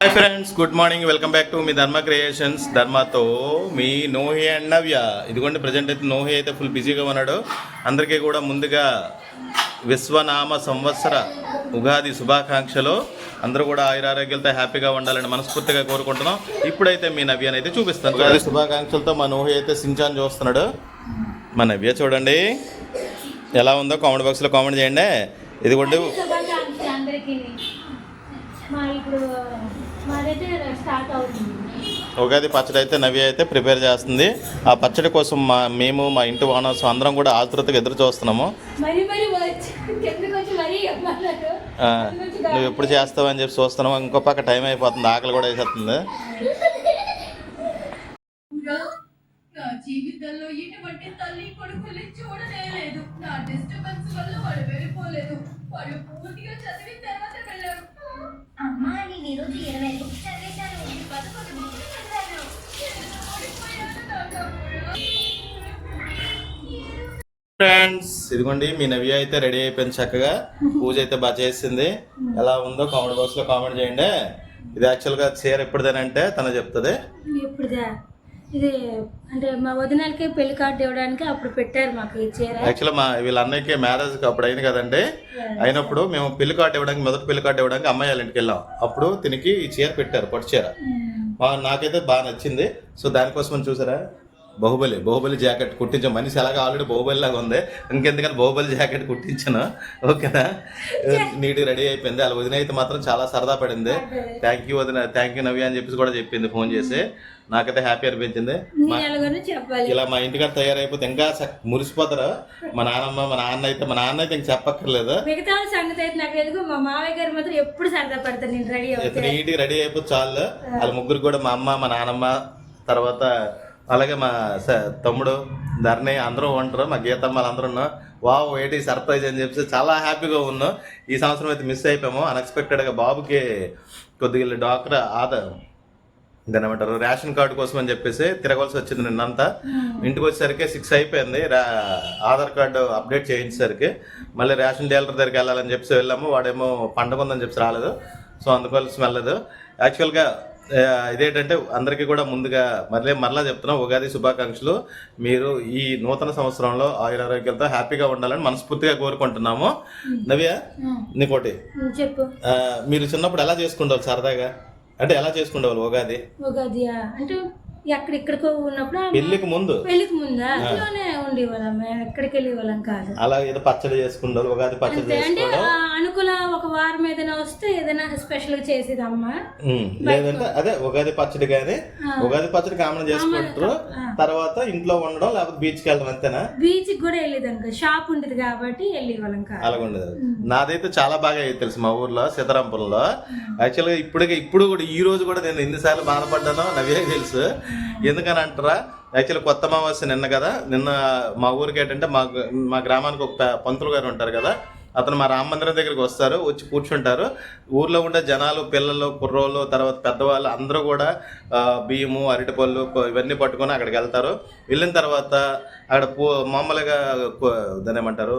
Hi friends good morning welcome back to me Dharma creations ధర్మతో me నోహి and నవ్య ఇదిగోండి present అయితే నోహి అయితే full బిజీగా ఉన్నాడు. అందరికీ కూడా ముందుగా విశ్వనామ సంవత్సర ఉగాది శుభాకాంక్షలు. అందరూ కూడా ఆయురారోగ్యాలతో హ్యాపీగా ఉండాలని మనస్ఫూర్తిగా కోరుకుంటున్నాం. ఇప్పుడైతే మీ నవ్యని అయితే చూపిస్తాను. ఉగాది శుభాకాంక్షలతో మా నోహి అయితే సించాన్ చూస్తున్నాడు. మా నవ్య చూడండి. ఎలా ఉందో కామెంట్ బాక్స్లో కామెంట్ చేయండి. ఇదిగోండి. శుభాకాంక్షలు అందరికీ. మా ఇప్పుడు మాదైతే స్టార్ట్ అవుతుంది. ఉగాది పచ్చడి అయితే నవ్య అయితే ప్రిపేర్ చేస్తుంది. ఆ పచ్చడి కోసం మా మేము మా ఇంటి ఓనర్స్ అందరం కూడా ఆతృతగా ఎదురు చూస్తున్నాము. నువ్వు ఎప్పుడు చేస్తావు అని చెప్పి చూస్తున్నాము ఇంకో పక్క టైం అయిపోతుంది. ఆకలి కూడా వేసేస్తుంది. ఫ్రెండ్స్. ఇదిగోండి మీ నవ్య అయితే రెడీ అయిపోయింది చక్కగా. పూజ అయితే బాగా చేసింది. ఎలా ఉందో కామెంట్ బాక్స్లో కామెంట్ చేయండి. ఇది యాక్చువల్గా చీర ఎప్పుడుదేనంటే తను చెప్తుంది. ఇప్పుడుదా ఇది అంటే మా వదినాలకి పెళ్ళి కార్డు ఇవ్వడానికి అప్పుడు పెట్టారు మాకు ఈ చీర. యాక్చువల్ మా వీళ్ళ అన్నయ్యకి మ్యారేజ్ అప్పుడు అయింది కదండి. అయినప్పుడు మేము పెళ్ళి కార్డు ఇవ్వడానికి మొదటి పెళ్ళి కార్డు ఇవ్వడానికి అమ్మాయి వాళ్ళ ఇంటికి వెళ్ళాం. అప్పుడు తినికి ఈ చీర పెట్టారు పట్టు చీర. మా నాకైతే బాగా నచ్చింది. సో దానికోసం చూసారా? బాహుబలి బాహుబలి జాకెట్ కుట్టించాం మనిషి ఎలాగ ఆల్రెడీ బాహుబలి లాగా ఉంది. ఇంకెందుకని బాహుబలి జాకెట్ కుట్టించాను. ఓకేనా? నీట్గా రెడీ అయిపోయింది. అలా వదిన అయితే మాత్రం చాలా సరదా పడింది. థ్యాంక్ యూ వదిన థ్యాంక్ యూ నవ్య అని చెప్పేసి కూడా చెప్పింది ఫోన్ చేసి. నాకైతే హ్యాపీ అనిపించింది. ఇలా మా ఇంటికాడ తయారైపోతే ఇంకా మురిసిపోతారు. మా నాన్నమ్మ మా నాన్న అయితే మా నాన్న అయితే ఇంక చెప్పక్కర్లేదు. మిగతా సంగతి అయితే నాకు ఎందుకు? మా మావయ్య గారు మాత్రం ఎప్పుడు సరదా పడతాను నేను రెడీ నీట్గా రెడీ అయిపోతే చాలు. వాళ్ళ ముగ్గురు కూడా మా అమ్మ మా నాన్నమ్మ తర్వాత అలాగే మా స- తమ్ముడు ధరణి అందరూ ఉంటారు మా గీతమ్మ వాళ్ళందరూ ఉన్నాం వావ్ ఏంటి సర్ప్రైజ్ అని చెప్పి చాలా హ్యాపీగా ఉన్నాం. ఈ సంవత్సరం అయితే మిస్ అయిపోయాము. అన్ఎక్స్పెక్టెడ్గా బాబుకి కొద్దిగా డాక్టర్ ఆదా దాని ఏమంటారు రేషన్ కార్డు కోసం అని చెప్పేసి తిరగవలసి వచ్చింది నిన్నంతా. ఇంటికి వచ్చేసరికి సిక్స్ అయిపోయింది. రా- ఆధార్ కార్డు అప్డేట్ చేయించేసరికి మళ్ళీ రేషన్ డీలర్ దగ్గరికి వెళ్ళాలని చెప్పేసి వెళ్ళాము. వాడేమో పండగ ఉందని చెప్పి రాలేదు. సో అందుకోసం వెళ్ళలేదు. యాక్చువల్గా ఇదేంటంటే అందరికీ కూడా ముందుగా మళ్ళీ మరలా చెప్తున్నాం ఉగాది శుభాకాంక్షలు. మీరు ఈ నూతన సంవత్సరంలో ఆయురారోగ్యాలతో హ్యాపీగా ఉండాలని మనస్ఫూర్తిగా కోరుకుంటున్నాము. నవ్య నీకోటి. చెప్పు. మీరు చిన్నప్పుడు ఎలా చేసుకుంటారు సరదాగా? అంటే ఎలా చేసుకుండేవాళ్ళు ఉగాది? ఉగాది అంటే ఎక్కడిక్కడికో ఉన్నప్పుడు పెళ్ళికి ముందు? పెళ్ళికి ముందా? ఇంట్లోనే ఉండేవాళ్ళం. మేము ఎక్కడికి వెళ్ళే వాళ్ళం కాదు. అలా ఏదో పచ్చడి చేసుకుంటారు ఉగాది పచ్చడి అంటే అనుకూల ఒక వారం ఏదైనా వస్తే ఏదైనా స్పెషల్గా చేసేది అమ్మ ఉమ్, లేదంటే అదే ఉగాది పచ్చడి కానీ ఉగాది పచ్చడి కామన్ చేసుకుంటారు తర్వాత ఇంట్లో ఉండడం లేకపోతే బీచ్కి వెళ్ళడం అంతేనా? బీచ్ కూడా వెళ్ళేది అనుకో షాప్ ఉండేది కాబట్టి వెళ్ళే వాళ్ళం కాదు. అలాగ ఉండదు. నాదైతే చాలా బాగా అయ్యేది తెలుసు మా ఊర్లో సీతారాంపురంలో. యాక్చువల్గా ఇప్పటికే ఇప్పుడు కూడా ఈ రోజు కూడా నేను ఎన్నిసార్లు బాధపడ్డానో నవే తెలుసు. ఎందుకని అంటారా? యాక్చువల్లీ కొత్త అమావాస్య నిన్న కదా నిన్న మా ఊరికి ఏంటంటే మా మా గ్రామానికి ఒక పంతులు గారు ఉంటారు కదా అతను మా రామ మందిరం దగ్గరికి వస్తారు వచ్చి కూర్చుంటారు. ఊర్లో ఉండే జనాలు పిల్లలు కుర్రోళ్ళు తర్వాత పెద్దవాళ్ళు అందరూ కూడా బియ్యము అరటిపళ్ళు ఇవన్నీ పట్టుకొని అక్కడికి వెళ్తారు. వెళ్ళిన తర్వాత అక్కడ పూ మామూలుగా దాన్ని ఏమంటారు?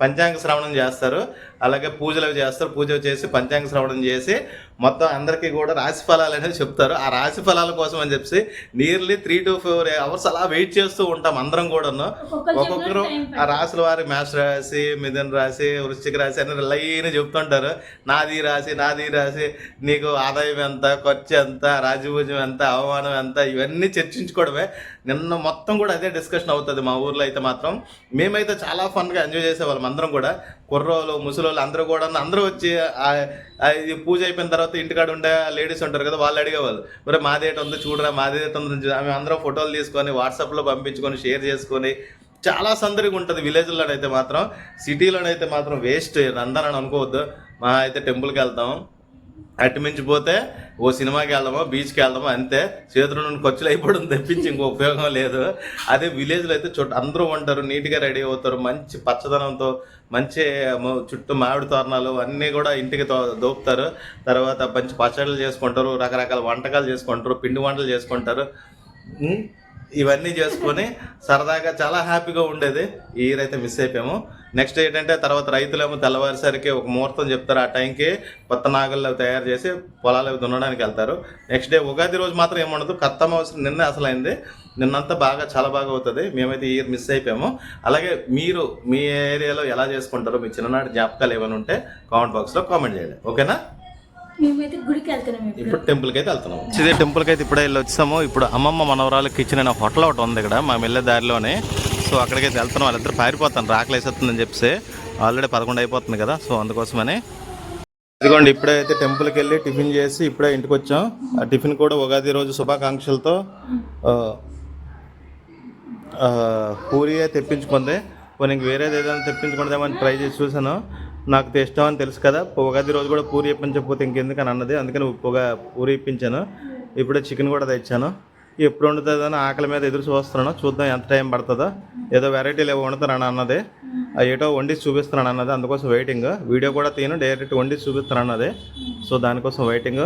పంచాంగ శ్రవణం. చేస్తారు. అలాగే పూజలు చేస్తారు. పూజ చేసి పంచాంగ శ్రవణం చేసి మొత్తం అందరికీ కూడా రాశి ఫలాలు అనేది చెప్తారు. ఆ రాశి ఫలాల కోసం అని చెప్పి nearly three two four hours అలా వెయిట్ చేస్తూ ఉంటాం అందరం కూడాను. ఒక్కొక్కరు ఆ రాశుల వారి మేష రాశి మిథున రాశి వృశ్చిక రాశి అని లైన్ చెప్తుంటారు. నాది రాశి నాది రాశి నీకు ఆదాయం ఎంత ఖర్చు ఎంత రాజభూజం ఎంత అవమానం ఎంత ఇవన్నీ చర్చించుకోవడమే నిన్న మొత్తం కూడా అదే డిస్కషన్ అవుతుంది మా ఊర్లో అయితే మాత్రం. మేమైతే చాలా ఫన్గా ఎంజాయ్ చేసేవాళ్ళం అందరం కూడా. కుర్రోళ్ళు ముసలోళ్ళు అందరూ కూడా అందరూ వచ్చి ఇది పూజ అయిపోయిన తర్వాత ఇంటికాడ ఉండే లేడీస్ ఉంటారు కదా వాళ్ళు అడిగేవాళ్ళు మరి మాదేట ఉంది చూడరా మాదేట ఉంది మేము అందరం ఫోటోలు తీసుకొని వాట్సాప్లో పంపించుకొని షేర్ చేసుకొని చాలా సందడిగా ఉంటుంది విలేజ్లోనైతే మాత్రం. సిటీలోనైతే మాత్రం వేస్ట్ నందనని అనుకోవద్దు. మా అయితే టెంపుల్కి వెళ్తాం. అటు ఓ సినిమాకి వెళ్దామో బీచ్కి వెళ్దామో అంతే. చేతుల నుండి ఖర్చులు అయిపోవడం తప్పించి ఇంకో ఉపయోగం లేదు. అదే విలేజ్లో అయితే చుట్టూ అందరూ ఉంటారు నీట్గా రెడీ అవుతారు మంచి పచ్చదనంతో మంచి చుట్టూ మామిడి తోరణాలు అన్నీ కూడా ఇంటికి తో- దోపుతారు. తర్వాత మంచి పచ్చళ్ళు చేసుకుంటారు రకరకాల వంటకాలు చేసుకుంటారు పిండి వంటలు చేసుకుంటారు. ఇవన్నీ చేసుకొని సరదాగా చాలా హ్యాపీగా ఉండేది. ఈ ఇయర్ అయితే మిస్ అయిపోయాము. నెక్స్ట్ ఏంటంటే తర్వాత రైతులేమో తెల్లవారిసరికి ఒక ముహూర్తం చెప్తారు. ఆ టైంకి కొత్త నాగళ్ళు తయారు చేసి పొలాలు దున్నడానికి వెళ్తారు. నెక్స్ట్ డే ఉగాది రోజు మాత్రం ఏముండదు కత్తమ అవసరం నిన్న అసలు అయింది నిన్నంతా బాగా చాలా బాగా అవుతుంది. మేమైతే ఈ ఇయర్ మిస్ అయిపోయాము. అలాగే మీరు మీ ఏరియాలో ఎలా చేసుకుంటారో మీ చిన్ననాటి జ్ఞాపకాలు ఏమైనా ఉంటే కామెంట్ బాక్స్లో కామెంట్ చేయండి. ఓకేనా మేమైతే గుడికి వెళ్తున్నాం ఇప్పుడు. ఇప్పుడు టెంపుల్కి అయితే వెళ్తున్నాము ఇదే టెంపుల్కి అయితే ఇప్పుడే వెళ్ళి వచ్చాము. ఇప్పుడు అమ్మమ్మ మనవరాలు కిచెన్ అనే హోటల్ ఒకటి ఉంది ఇక్కడ. మా వెళ్ళే దారిలోనే. సో అక్కడికైతే వెళ్తున్నాం. వాళ్ళిద్దరు పారిపోతాను రాకలు వేసేస్తుందని చెప్పి ఆల్రెడీ పదకొండు అయిపోతుంది కదా. సో అందుకోసమని. ఇదిగోండి ఇప్పుడే అయితే టెంపుల్కి వెళ్ళి టిఫిన్ చేసి ఇప్పుడే ఇంటికి వచ్చాం. ఆ టిఫిన్ కూడా ఉగాది రోజు శుభాకాంక్షలతో ఆ, ఆ, పూరి తెప్పించుకుంది. కొన్ని ఇంక వేరేది ఏదైనా తెప్పించుకుందామని ట్రై చేసి చూసాను నాకు ఇష్టం అని తెలుసు కదా. ఉగాది రోజు కూడా పూరి ఇప్పించకపోతే ఇంకెందుకని అన్నది. అందుకని పొగ పూరి ఇప్పించాను ఇప్పుడే చికెన్ కూడా తెచ్చాను. ఎప్పుడు వండుతుంది అని ఆకలి మీద ఎదురు చూస్తున్నాను. చూద్దాం ఎంత టైం పడుతుందో. ఏదో వెరైటీలు ఏవో వండుతాను అన్నది. ఏటో వండి చూపిస్తున్నాను అన్నది. అందుకోసం వెయిటింగ్ వీడియో కూడా తీను డైరెక్ట్ వండి చూపిస్తాను అన్నది. సో దానికోసం వెయిటింగ్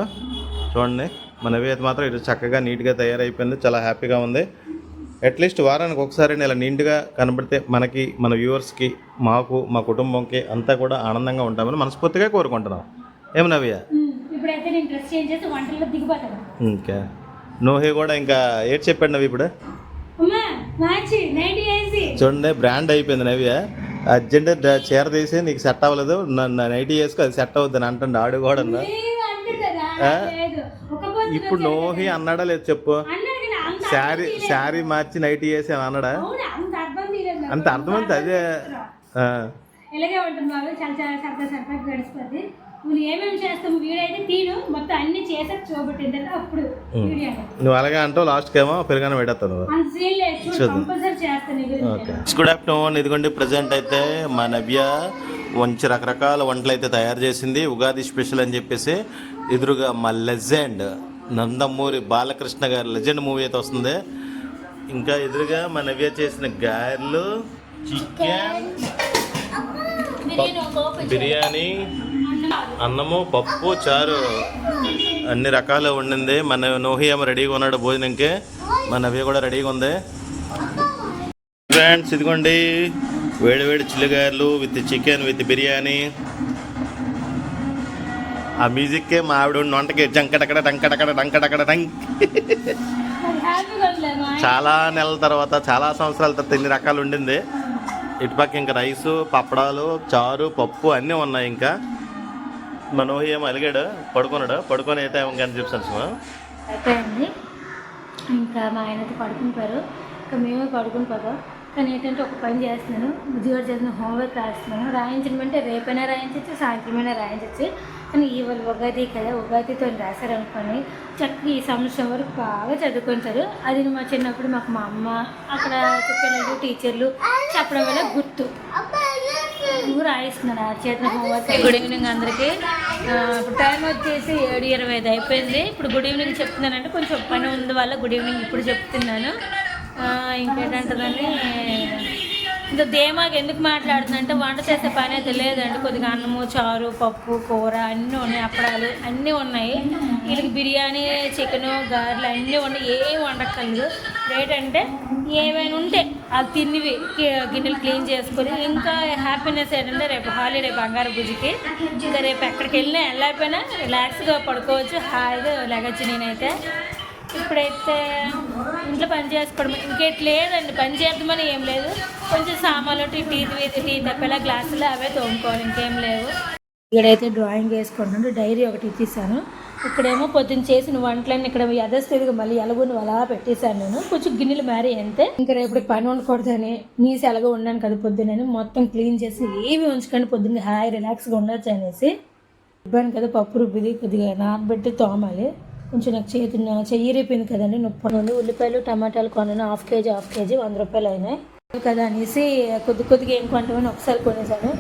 చూడండి. మన అయితే మాత్రం ఇటు చక్కగా నీట్గా తయారైపోయింది. చాలా హ్యాపీగా ఉంది. అట్లీస్ట్ వారానికి ఒకసారి ఇలా నీట్గా కనబడితే మనకి మన వ్యూవర్స్కి మాకు మా కుటుంబంకి అంతా కూడా ఆనందంగా ఉంటామని మనస్ఫూర్తిగా కోరుకుంటున్నాం. ఏమి నవ్య? ఉమ్, ఇప్పుడైతే నేను డ్రెస్ చేంజ్ చేసి వంటల్లో దిగిపోతాను. ఇంకా నోహే కూడా ఇంకా ఏటి చెప్పాడు నవ్వు ఇప్పుడు? చూడండి బ్రాండ్ అయిపోయింది నవ్య. అర్జెంట్ చీర తీసి నీకు సెట్ అవ్వలేదు నైటీ వేసుకో అది సెట్ అవుతుంది అంటాడు ఆడు కూడా ఇప్పుడు నోహి అన్నాడా లేదు చెప్పు. శారీ శారీ మార్చి నైటీ వేసి అని అన్నాడా? అవునా? అంత అర్థం తీయలేదు అంత అర్థమైంది అదే. ఇలాగే ఉంటుంది బాబు చాలా చాలా సరదా సరదా గడిచిపోద్ది. నువ్వు ఏమేమి చేస్తావు? వీడియో అయితే తీను. మొత్తం అన్ని చేసాక అప్పుడు వీడియో. నువ్వు అలాగే అంటావు లాస్ట్కి ఏమో పెరుగానే ఓకే. గుడ్ ఆఫ్టర్నూన్ ఇదిగోండి ప్రజెంట్ అయితే మా నవ్య మంచి రకరకాల వంటలు అయితే తయారు చేసింది. ఉగాది స్పెషల్ అని చెప్పేసి ఎదురుగా మా లెజెండ్ నందమూరి బాలకృష్ణ గారి లెజెండ్ మూవీ అయితే వస్తుంది. ఇంకా ఎదురుగా మా నవ్య చేసిన గారెలు చికెన్ బిర్యానీ అన్నము పప్పు చారు అన్ని రకాలు వండింది. మన నోహియామ రెడీగా ఉన్నాడు భోజనంకి. మన నవ్య కూడా రెడీగా ఉంది. ఫ్రెండ్స్ ఇదిగోండి. వేడి వేడి చిల్లిగాయలు విత్ చికెన్ విత్ బిర్యానీ. ఆ మ్యూజిక్కే మా ఆవిడ వంటకి జంకటకడ టంకటకడ టంకటకడ టంక్. చాలా నెలల తర్వాత చాలా సంవత్సరాల తర్వాత ఇన్ని రకాలు ఉండింది. ఇటుపక్క ఇంకా రైసు పప్పడాలు చారు పప్పు అన్నీ ఉన్నాయి ఇంకా. మనోహి ఏమో అలిగాడు పడుకున్నాడు. పడుకొని అయితే ఏమో కానీ చెప్తాను సుమా. అయిపోయింది ఇంకా మా ఆయనతో పడుకుంటారు. ఇంకా మేమే పడుకుంటారు కానీ ఏంటంటే ఒక పని చేస్తున్నాను. బుద్ధిగారు చేసిన హోంవర్క్ రాస్తున్నాను. రాయించడం అంటే రేపైనా రాయించవచ్చు సాయంత్రమైనా రాయించవచ్చు కానీ ఇవాళ ఉగాది కదా ఉగాదితో రాశారనుకోని చక్కగా ఈ సంవత్సరం వరకు బాగా చదువుకుంటారు. అది మా చిన్నప్పుడు మాకు మా అమ్మ అక్కడ పిల్లలు టీచర్లు చెప్పడం వల్ల గుర్తు. నువ్వు రాయిస్తున్నాను ఆ చేతిన హోంవర్క్ గుడ్ ఈవినింగ్ అందరికీ. ఇప్పుడు టైం వచ్చేసి ఏడు ఇరవై ఐదు అయిపోయింది. ఇప్పుడు గుడ్ ఈవినింగ్ చెప్తున్నానంటే కొంచెం పని ఉంది వల్ల గుడ్ ఈవినింగ్ ఇప్పుడు చెప్తున్నాను. ఆ, ఇంకా ఇంత ఎందుకు మాట్లాడుతుందంటే అంటే వంట చేసే పని అయితే లేదండి. కొద్దిగా అన్నము చారు పప్పు కూర అన్నీ ఉన్నాయి అప్పడాలు అన్నీ ఉన్నాయి. వీళ్ళకి బిర్యానీ చికెను గారెలు అన్నీ ఉన్నాయి. ఏం వండక్కర్లేదు. ఏంటంటే ఏమైనా ఉంటే అది తిన్నివి గిన్నెలు క్లీన్ చేసుకొని ఇంకా హ్యాపీనెస్ ఏంటంటే రేపు హాలిడే బంగారు భుజికి ఇంకా రేపు ఎక్కడికి వెళ్ళినా వెళ్ళకపోయినా రిలాక్స్గా పడుకోవచ్చు. హాయిగా లెగచ్చు నేనైతే. ఇప్పుడైతే ఇంట్లో పని చేసుకోవడం ఇంకేట్ లేదండి పని చేద్దామని ఏం లేదు. కొంచెం సామాన్లు టీ టీ టీ తప్పేలా గ్లాసులు అవే తోముకోవాలి ఇంకేం లేవు. ఇక్కడైతే డ్రాయింగ్ వేసుకుంటున్నాడు డైరీ ఒకటి ఇచ్చేసాను. ఇక్కడేమో పొద్దున్న చేసిన వంటలన్నీ ఇక్కడ యథస్థితిగా మళ్ళీ ఎలగుని అలా పెట్టేశాను నేను. కొంచెం గిన్నెలు మారి అంతే. ఇంకా రేపు పని ఉండకూడదని నీసి ఎలాగో ఉన్నాను కదా పొద్దునని. మొత్తం క్లీన్ చేసి ఏమి ఉంచకండి పొద్దున్న హాయి రిలాక్స్గా ఉండొచ్చు అనేసి. ఇబ్బంది కదా పప్పు రుబ్బిది కొద్దిగా నానబెట్టి తోమాలి. కొంచెం నాకు చేతి చెయ్యి రేపింది కదండి నొప్పి ఉంది. ఉల్లిపాయలు టమాటాలు కొన్నాను హాఫ్ కేజీ హాఫ్ కేజీ వంద రూపాయలు అయినాయి. కదా అనేసి కొద్ది కొద్దిగా ఏం కొంటామని ఒకసారి కొనేసాను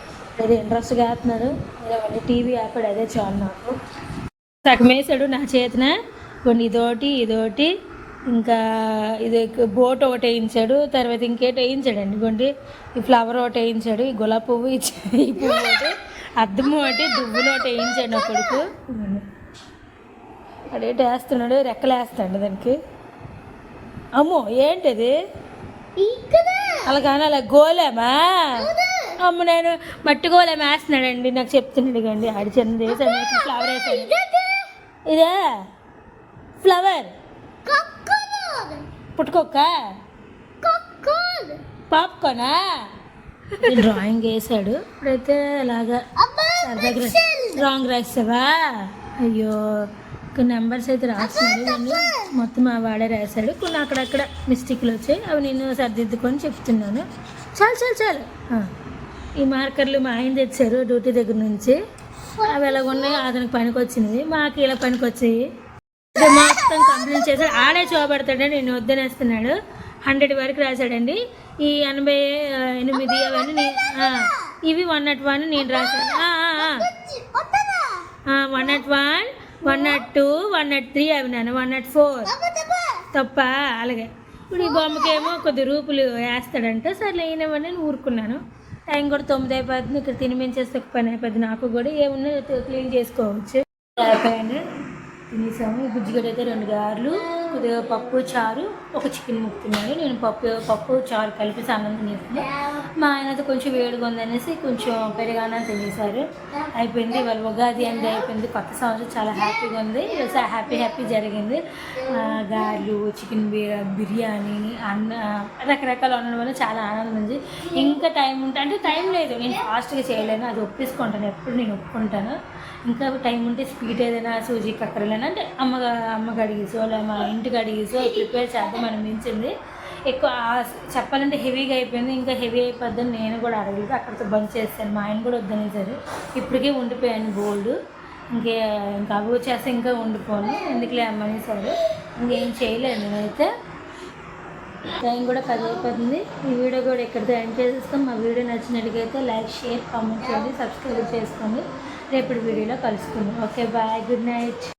అదే ఇంట్రెస్ట్గా వేస్తున్నాడు అవన్నీ టీవీ ఆపాడు అదే చాలు నాకు. సగం వేసాడు నా చేతిన. కొన్ని ఇదోటి ఇదోటి ఇంకా ఇది బోట్ ఒకటి వేయించాడు. తర్వాత ఇంకేటి వేయించాడండి కొన్ని ఈ ఫ్లవర్ ఒకటి వేయించాడు ఈ గులాబీ పువ్వు ఈ ఈ పువ్వు ఒకటి అద్దం ఒకటి దువ్వులు ఒకటి వేయించాడు నా కొడుకు. అడేటి వేస్తున్నాడు రెక్కలు వేస్తాడు దానికి. అమ్మో ఏంటిది? అలాగని? అలా గోలేమా? అమ్మ నేను మట్టుకోలే వేస్తున్నాడండి నాకు చెప్తున్నాడు కండి ఆడి చిన్న వేసాను ఫ్లవర్ వేసాను ఇదే ఫ్లవర్ పుట్టుకోక్క? పాప్కార్నా డ్రాయింగ్ వేసాడు. ఇప్పుడైతే అలాగా సరదాగా రాంగ్ రాసావా? అయ్యో. కొన్ని నెంబర్స్ అయితే రాస్తున్నాడు. నేను మొత్తం ఆ వాడే రాశాడు. కొన్ని అక్కడక్కడ మిస్టేక్లు వచ్చాయి. అవి నేను సర్దిద్దుకొని చెప్తున్నాను. చాలు చాలు చాలు. ఈ మార్కర్లు మా ఆయన తెచ్చారు డ్యూటీ దగ్గర నుంచి. అవి ఎలాగ ఉన్నాయి. అతనికి పనికి వచ్చినవి. మాకు ఇలా పనికి వచ్చాయి మొత్తం కంప్లీట్ చేశాడు. ఆడే చూపెడతాడు. నేను వద్దనేస్తున్నాడు. హండ్రెడ్ వరకు రాశాడండి. ఈ ఎనభై ఎనిమిది అవన్నీ ఇవి వన్ నాట్ వన్ నేను రాశాను. One not one. One not two one not three అవి నాన్న వన్ నాట్ ఫోర్. తప్ప? అలాగే. ఇప్పుడు ఈ బొమ్మకేమో కొద్ది రూపులు వేస్తాడంట. సర్లే ఈయనవన్నీ నేను ఊరుకున్నాను. టైం కూడా తొమ్మిది అయిపోతుంది. ఇక్కడ తినిపించేస్తే ఒక పని అయిపోద్ది నాకు కూడా ఏమున్నా క్లీన్ చేసుకోవచ్చు. అయిపోయాను తినేసాము. ఈ బుజ్జిగడ్డ అయితే రెండు గారెలు. కొద్దిగా పప్పు చారు ఒక చికెన్ ముక్కుతున్నాడు నేను పప్పు పప్పు చారు కలిపి అన్నం తినేసాను మా ఆయన అయితే కొంచెం వేడిగా ఉందనేసి కొంచెం పెరుగన్నం తినేసారు అయిపోయింది ఇవాళ ఉగాది అనేది అయిపోయింది. కొత్త సంవత్సరం చాలా హ్యాపీగా ఉంది. చాలా హ్యాపీ హ్యాపీ జరిగింది. గారెలు చికెన్ బిర్యానీ అన్న రకరకాలు ఉండడం వల్ల చాలా ఆనందం ఉంది. ఇంకా టైం ఉంటే అంటే టైం లేదు. నేను ఫాస్ట్గా చేయలేను. అది ఒప్పేసుకుంటాను. ఎప్పుడు నేను ఒప్పుకుంటాను. ఇంకా టైం ఉంటే స్వీట్ ఏదైనా సూజీ కక్కరలేనా అంటే అమ్మ అమ్మకి అడిగేసి వాళ్ళు మా ఇంటికి అడిగేసో ప్రిపేర్ చేద్దాం అనిపించింది. ఎక్కువ చెప్పాలంటే హెవీగా అయిపోయింది. ఇంకా హెవీ అయిపోద్దని నేను కూడా అడగలేదు. అక్కడితో బంద్ చేస్తాను మా ఆయన కూడా వద్దనేసారు. ఇప్పటికే ఉండిపోయాను గోల్డ్ ఇంకే ఇంకా అవి వచ్చేస్తే ఇంకా ఉండిపోను. ఎందుకులే అమ్మనేసారు. ఇంకేం చేయలేదు నేనైతే. టైం కూడా పది అయిపోతుంది. ఈ వీడియో కూడా ఇక్కడితో ఎండ్ చేసేస్తాం. మా వీడియో నచ్చినట్టుగైతే లైక్ షేర్ కామెంట్ చేయండి. సబ్స్క్రైబ్ చేసుకోండి. రేపటి వీడియోలో కలుసుకుందాం. Okay bye. Good night.